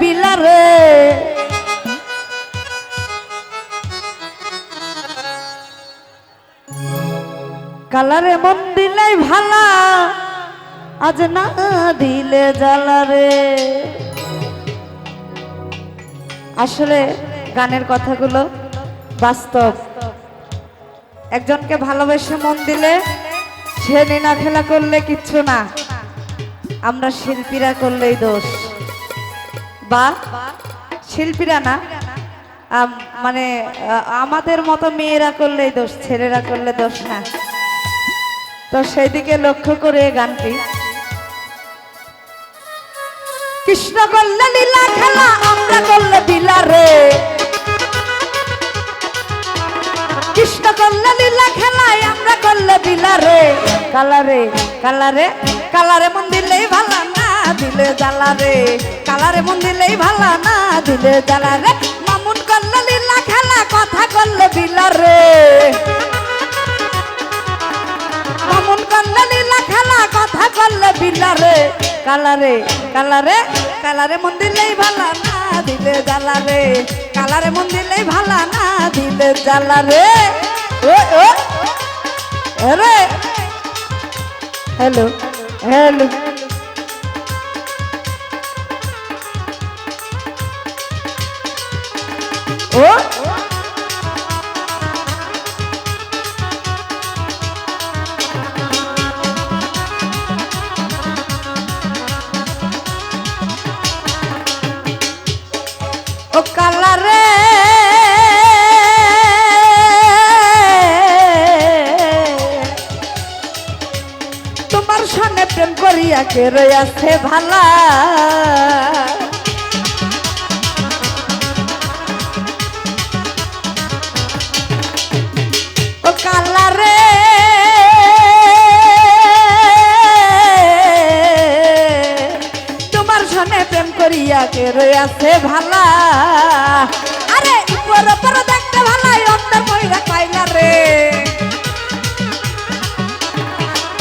বিলারে কালারে মন দিলে ভালা, আজ না দিলে জ্বালারে আসলে গানের কথাগুলো বাস্তব। একজনকে ভালোবেসে মন দিলে সে নেনা খেলা করলে কিচ্ছু না, আমরা শিল্পীরা করলেই দোষ। বা শিল্পীরা না মানে আমাদের মতো মেয়েরা করলেই দোষ, ছেলেরা করলে দোষ না তো সেই দিকে লক্ষ্য করে গানটি। কৃষ্ণ করলে লীলা খেলা, আমরা করলে বিলারে কৃষ্ণ করলে লীলা খেলায়, আমরা করলে বিলারে কালারে কালারে কালারে মন দিলেই ভালা দিলে জ্বালারে কালারে মন দিলেই ভালা না, দিলে জ্বালারে মামুন করলে লীলা খেলা, কথা করলে বিলারে মামুন করলে লীলা খেলা, কথা করলে বিলারে কালারে কালারে কালারে মন দিলেই ভালা না, দিলে জ্বালারে কালারে মন দিলেই ভালা না, দিলে ও আরে হ্যালো হ্যালো। ও? ও কালারে তোমার সঙ্গে প্রেম করিয়া কে রয়েছে ভালা? রয়েছে ভালা। আরে, উপর উপর দেখতে ভালাই, অন্তর মহিলা কইলা রে।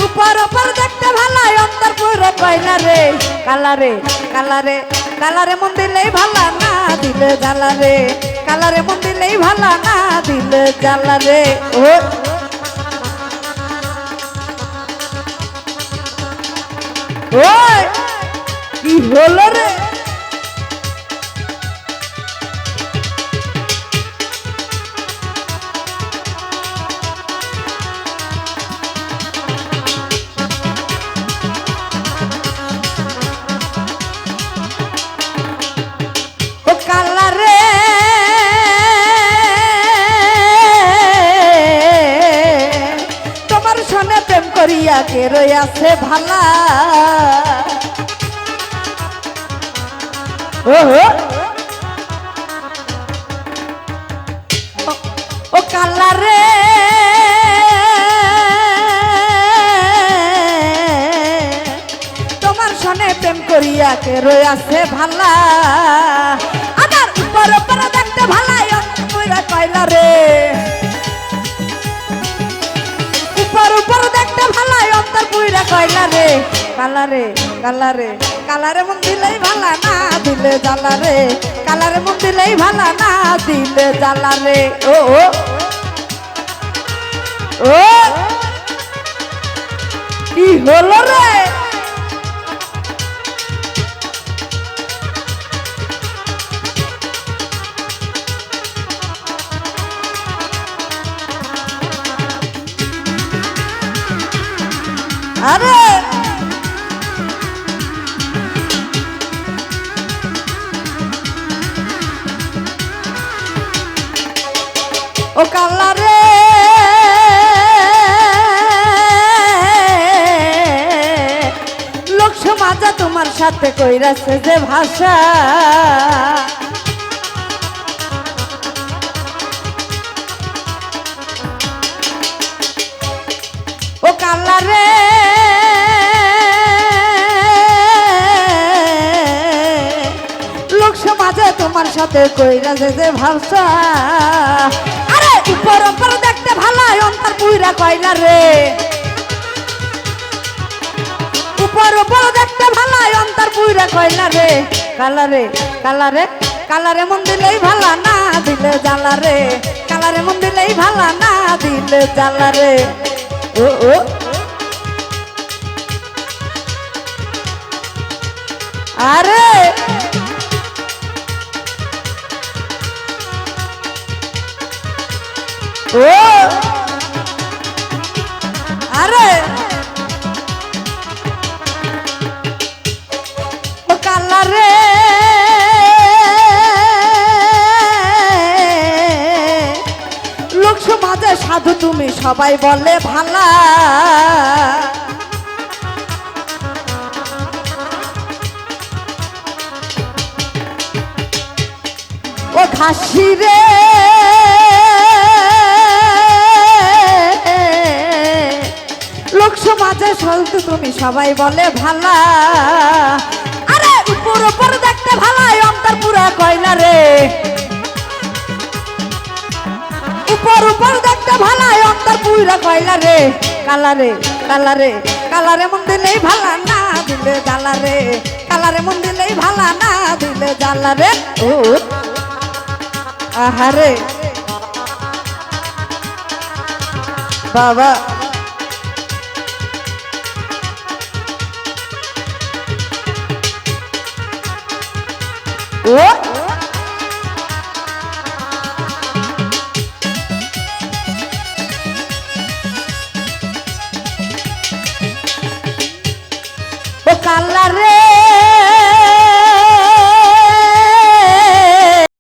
উপর উপর দেখতে ভালাই, অন্তর পুরো কইলা রে। কালারে কালারে কালারে মন দিলেই ভালা না দিলে জ্বালা রে। কালারে মন দিলেই ভালা না দিলে জ্বালা রে। ও ওই, কি হলো রে? করিয়া কে রইয়াছে ভালা। ও- ও কালারে তোমার সনে প্রেম করিয়া কে রইয়াছে ভালা। আমার উপর উপর দেখতে ভালাই কয়লা রে। অন্তর রে কালা রে কালা রে কালারে মন ভালা না দিলে জ্বালা রে কালারে মন ভালা না দিলে জ্বালা রে ও ও ও, কি হলো রে? আরে! ও কালারে লোক সমাজা তোমার সাথে কইরাছে যে ভাষা। তোমার সাথে কইরাছে যে ভাষা আরে, উপর উপর দেখতে ভালো অন্তর পুইরা কয়লা রে। উপর উপর দেখতে ভালাই, অন্তর পুইরা কইলা রে। কালারে কালারে কালারে মন দিলেই ভালা না দিলে জ্বালা রে। কালারে মন দিলেই ভালা না দিলে জ্বালা রে। ও ও। আরে ও! আরে! ও সমাজে সাধু তুমি সবাই বলে ভালা। ও ঘাসি রে! সমাজে সলতু তুমি সবাই বলে ভালা। আরে, উপর উপর দেখতে ভালাই, অন্তর পুরা কয়লা রে। উপর উপর দেখতে ভালাই, অন্তর পুরা কয়লা রে। কালারে কালারে কালারে মন দিলেই ভালা না দিলে জ্বালা রে। কালারে মন দিলেই ভালা না দিলে জ্বালা রে। ও আহারে বাবা। ও